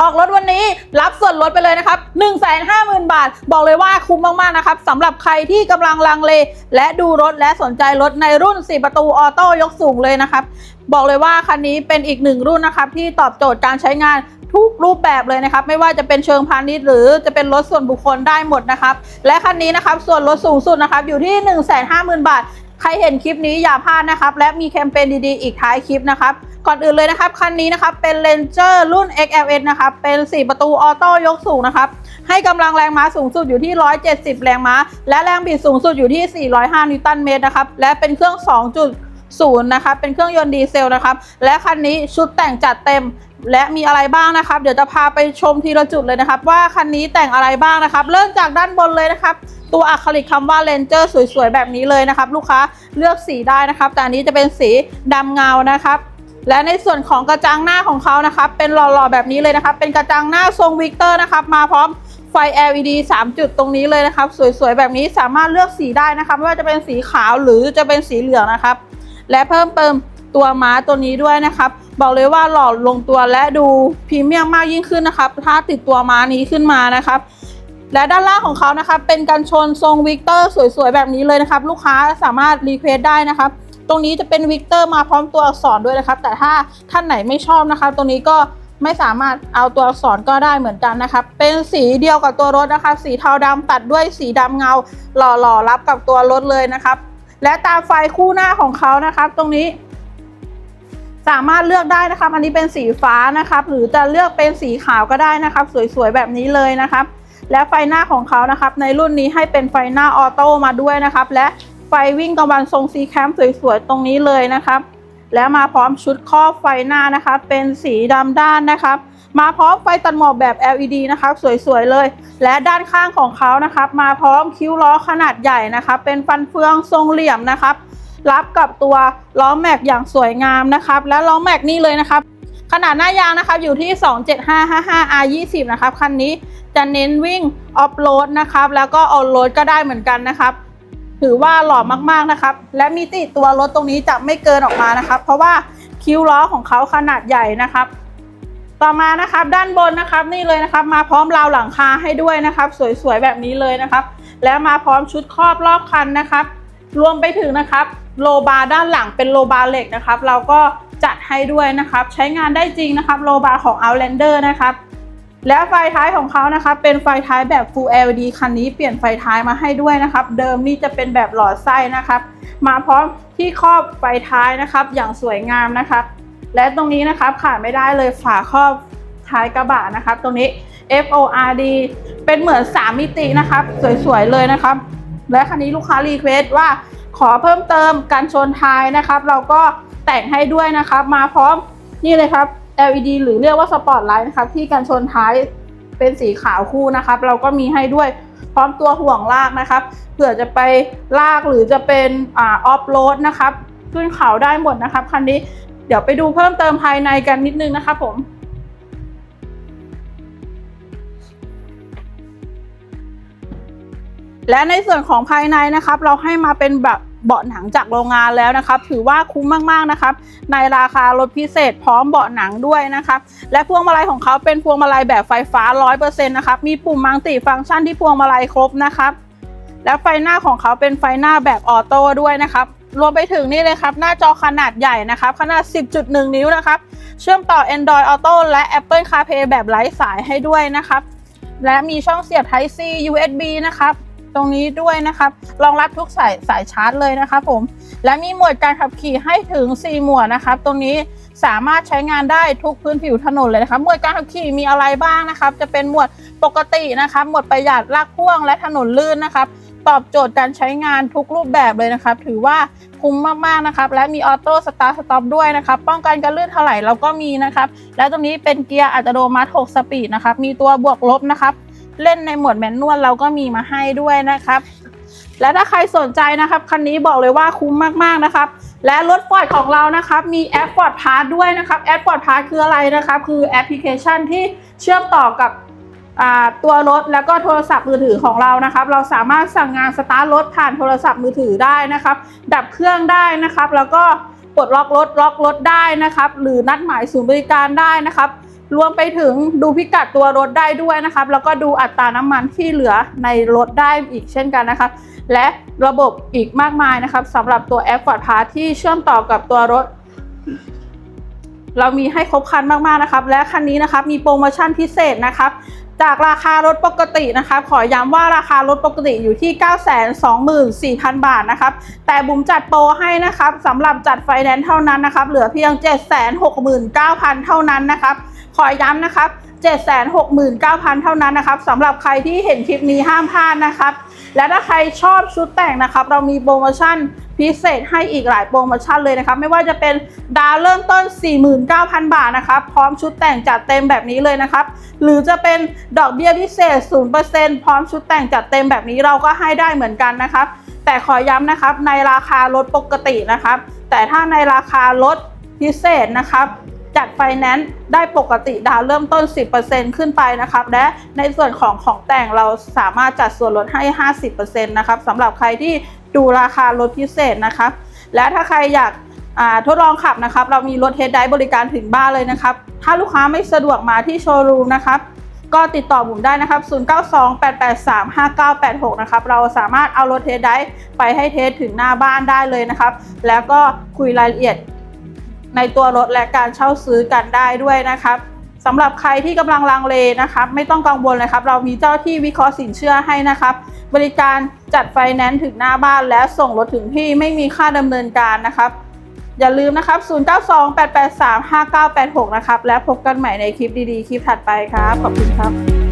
ออกรถวันนี้รับส่วนลดไปเลยนะครับ 1 5 0 0 0 0 บาท บอกเลยว่าคุ้มมาก ๆ นะครับสำหรับใครที่กำลังลังเล และดูรถและสนใจรถในรุ่น 4 ประตูออโต้ยกสูงเลยนะครับ บอกเลยว่าคันนี้เป็นอีกหนึ่งรุ่นนะครับ ที่ตอบโจทย์การใช้งานทุกรูปแบบเลยนะครับ ไม่ว่าจะเป็นเชิงพาณิชย์หรือจะเป็นรถส่วนบุคคลได้หมดนะครับ และคันนี้นะครับส่วนลดสูงสุดนะครับอยู่ที่ 1 5 0 0 0 0 บาท ครเห็นคลิปนี้อย่าพลาดนะครับ และมีแคมเปญดีๆ อีกท้ายคลิปนะครับ ก่อนอื่นเลยนะครับ คันนี้นะครับ เป็น Ranger รุ่น XLS นะครับ เป็น 4 ประตูออโต้ยกสูงนะครับ ให้กำลังแรงม้าสูงสุดอยู่ที่ 170 แรงม้า และแรงบิดสูงสุดอยู่ที่ 405 นิวตันเมตรนะครับ และเป็นเครื่อง 2.0 นะครับ เป็นเครื่องยนต์ดีเซลนะครับ และคันนี้ชุดแต่งจัดเต็ม และมีอะไรบ้างนะครับ เดี๋ยวจะพาไปชมทีละจุดเลยนะครับ ว่าคันนี้แต่งอะไรบ้างนะครับ เริ่มจากด้านบนเลยนะครับ ตัวอะคริลิกคำว่า Ranger สวยๆ แบบนี้เลยนะครับ ลูกค้าเลือกสีได้นะครับ แต่อันนี้จะเป็นสีดำเงานะครับ และในส่วนของกระจังหน้าของเขานะครับ เป็นหล่อๆแบบนี้เลยนะครับ เป็นกระจังหน้าทรงวิกเตอร์นะครับ มาพร้อมไฟ LED 3 จุดตรงนี้เลยนะครับ สวยๆ แบบนี้สามารถเลือกสีได้นะครับไม่ว่าจะเป็นสีขาวหรือจะเป็นสีเหลืองนะครับ และเพิ่มเติม ตัวม้าตัวนี้ด้วยนะครับ บอกเลยว่าหล่อลงตัวและดูพรีเมียมมากยิ่งขึ้นนะครับ ถ้าติดตัวม้านี้ขึ้นมานะครับ และด้านล่างของเขานะครับ เป็นกันชนทรงวิกเตอร์สวยๆ แบบนี้เลยนะครับ ลูกค้าสามารถรีเควสได้นะครับ ตรงนี้จะเป็นวิกเตอร์มาพร้อมตัวอักษรด้วยนะครับ แต่ถ้าท่านไหนไม่ชอบนะครับ ตรงนี้ก็ไม่สามารถเอาตัวอักษรก็ได้เหมือนกันนะครับ เป็นสีเดียวกับตัวรถนะครับสีเทาดำตัดด้วยสีดำเงา หล่อๆรับกับตัวรถเลยนะครับ และตาไฟคู่หน้าของเขานะครับ ตรงนี้ สามารถเลือกได้นะครับ อันนี้เป็นสีฟ้านะครับ หรือจะเลือกเป็นสีขาวก็ได้นะครับ สวยๆแบบนี้เลยนะครับ และไฟหน้าของเขานะครับ ในรุ่นนี้ให้เป็นไฟหน้าออโต้มาด้วยนะครับ และไฟวิ่งกลางวันทรงซีแคมสวยๆตรงนี้เลยนะครับ และมาพร้อมชุดครอบไฟหน้านะครับ เป็นสีดำด้านนะครับ มาพร้อมไฟตัดหมอกแบบ LED นะครับ สวยๆเลย และด้านข้างของเขานะครับ มาพร้อมคิ้วล้อขนาดใหญ่นะครับ เป็นฟันเฟืองทรงเหลี่ยมนะครับ รับกับตัวล้อแม็กอย่างสวยงามนะครับ และล้อแม็กนี่เลยนะครับ ขนาดหน้ายางนะครับอยู่ที่ 27555 R20 นะครับคันนี้จะเน้นวิ่งออฟโรดนะครับ แล้วก็ออนโรดก็ได้เหมือนกันนะครับ ถือว่าหล่อมากๆนะครับ และมิติตัวรถตรงนี้จะไม่เกินออกมานะครับ เพราะว่าคิ้วล้อของเขาขนาดใหญ่นะครับ ต่อมานะครับด้านบนนะครับนี่เลยนะครับ มาพร้อมราวหลังคาให้ด้วยนะครับ สวยๆแบบนี้เลยนะครับ แล้วมาพร้อมชุดครอบรอบคันนะครับ รวมไปถึงนะครับ โลบาร์ด้านหลังเป็นโลบาร์เหล็กนะครับ เราก็จัดให้ด้วยนะครับ ใช้งานได้จริงนะครับโลบาร์ของ Outlander นะครับ และไฟท้ายของเขานะครับเป็นไฟท้ายแบบ Full LED คันนี้เปลี่ยนไฟท้ายมาให้ด้วยนะครับ เดิมนี่จะเป็นแบบหลอดไส้นะครับ มาพร้อมที่ครอบไฟท้ายนะครับ อย่างสวยงามนะครับ และตรงนี้นะครับขาดไม่ได้เลยฝาครอบท้ายกระบะนะครับ ตรงนี้ FORD เป็นเหมือน 3 มิตินะครับ สวยๆเลยนะครับ และคันนี้ลูกค้ารีเควสว่า ขอเพิ่มเติมการชนท้ายนะครับ เราก็แต่งให้ด้วยนะครับ มาพร้อมนี่เลยครับ LED หรือเรียกว่าสปอตไลท์นะครับ ที่การชนท้ายเป็นสีขาวคู่นะครับ เราก็มีให้ด้วยพร้อมตัวห่วงลากนะครับเผื่อจะไปลากหรือจะเป็นอออฟโรดนะครับ ขึ้นเขาได้หมดนะครับคันนี้เดี๋ยวไปดูเพิ่มเติมภายในกันนิดนึงนะครับผม และในส่วนของภายในนะครับ เราให้มาเป็นแบบเบาะหนังจากโรงงานแล้วนะครับ ถือว่าคุ้มมากๆนะครับ ในราคารถพิเศษพร้อมเบาะหนังด้วยนะครับ และพวงมาลัยของเขาเป็นพวงมาลัยแบบไฟฟ้า 100%นะครับ มีปุ่มมัลติฟังก์ชันที่พวงมาลัยครบนะครับ และไฟหน้าของเขาเป็นไฟหน้าแบบออโต้ด้วยนะครับรวมไปถึงนี่เลยครับ หน้าจอขนาดใหญ่นะครับ ขนาด 10.1 นิ้วนะครับ เชื่อมต่อ Android Auto และ Apple CarPlay แบบไร้สายให้ด้วยนะครับ และมีช่องเสียบ Type C USB นะครับ ตรงนี้ด้วยนะครับรองรับทุกสายสายชาร์จเลยนะครับผมและมีหมดการขับขี่ให้ถึง 4 หมดนะครับตรงนี้สามารถใช้งานได้ทุกพื้นผิวถนนเลยนะครับหมดการขับขี่มีอะไรบ้างนะครับ จะเป็นหมดปกตินะครับหมดประหยัดลากพ่วงและถนนลื่นนะครับ ตอบโจทย์การใช้งานทุกรูปแบบเลยนะครับ ถือว่าคุ้มมากๆนะครับ และมีออโต้สตาร์ทสต็อปด้วยนะครับ ป้องกันการลื่นถลายเราก็มีนะครับ และตรงนี้เป็นเกียร์อัตโนมัติ 6 สปีดนะครับ มีตัวบวกลบนะครับ เล่นในหมวดแมนนวลเราก็มีมาให้ด้วยนะครับ และถ้าใครสนใจนะครับคันนี้บอกเลยว่าคุ้มมากๆนะครับ และรถฟอร์ดของเรานะครับ มีแอปฟอร์ดพาร์ด้วยนะครับแอปฟอร์ดพาร์คืออะไรนะครับ คือแอปพลิเคชันที่เชื่อมต่อกับตัวรถแล้วก็โทรศัพท์มือถือของเรานะครับ เราสามารถสั่งงานสตาร์ทรถผ่านโทรศัพท์มือถือได้นะครับ ดับเครื่องได้นะครับ แล้วก็ปลดล็อกรถล็อกรถได้นะครับ หรือนัดหมายศูนย์บริการได้นะครับ รวมไปถึงดูพิกัดตัวรถได้ด้วยนะครับแล้วก็ดูอัตราน้ำมันที่เหลือในรถได้อีกเช่นกันนะครับและระบบอีกมากมายนะครับสำหรับตัวแอป Ford Pass ที่เชื่อมต่อกับตัวรถ เรามีให้ครบครันมากๆนะครับ และคันนี้นะครับมีโปรโมชั่นพิเศษนะครับ จากราคารถปกตินะครับขอย้ำว่าราคารถปกติอยู่ที่ 924,000 บาทนะครับ แต่บุ๋มจัดโปรให้นะครับสำหรับจัดไฟแนนซ์เท่านั้นนะครับ เหลือเพียง 769,000 เท่านั้นนะครับ ขอย้ำนะครับ 769,000 เท่านั้นนะครับสำหรับใครที่เห็นคลิปนี้ห้ามพลาดนะครับ และถ้าใครชอบชุดแต่งนะครับ เรามีโปรโมชั่นพิเศษให้อีกหลายโปรโมชั่นเลยนะครับ ไม่ว่าจะเป็นดาวเริ่มต้น 49,000 บาทนะครับ พร้อมชุดแต่งจัดเต็มแบบนี้เลยนะครับ หรือจะเป็นดอกเบี้ยพิเศษ 0%พร้อมชุดแต่งจัดเต็มแบบนี้เราก็ให้ได้เหมือนกันนะครับ แต่ขอย้ำนะครับในราคารถปกตินะครับ แต่ถ้าในราคารถพิเศษนะครับ จัดไฟแนนซ์ได้ปกติดาวเริ่มต้น 10%ขึ้นไปนะครับและในส่วนของของแต่งเราสามารถจัดส่วนลดให้ 50%นะครับสำหรับใครที่ดูราคารถพิเศษนะครับ และถ้าใครอยากทดลองขับนะครับ เรามีรถเทสไดบริการถึงบ้านเลยนะครับ ถ้าลูกค้าไม่สะดวกมาที่โชว์รูมนะครับ ก็ติดต่อบุ๋มได้นะครับ 0928835986 นะครับ เราสามารถเอารถเทสได้ไปให้เทสถึงหน้าบ้านได้เลยนะครับ แล้วก็คุยรายละเอียด ในตัวรถและการเช่าซื้อกันได้ด้วยนะครับสำหรับใครที่กำลังลังเลนะครับไม่ต้องกังวลเลยครับ เรามีเจ้าที่วิเคราะห์สินเชื่อให้นะครับ บริการจัดไฟแนนซ์ถึงหน้าบ้านและส่งรถถึงที่ไม่มีค่าดำเนินการนะครับ อย่าลืมนะครับ 0928835986 นะครับ และพบกันใหม่ในคลิปดีๆ คลิปถัดไปครับ ขอบคุณครับ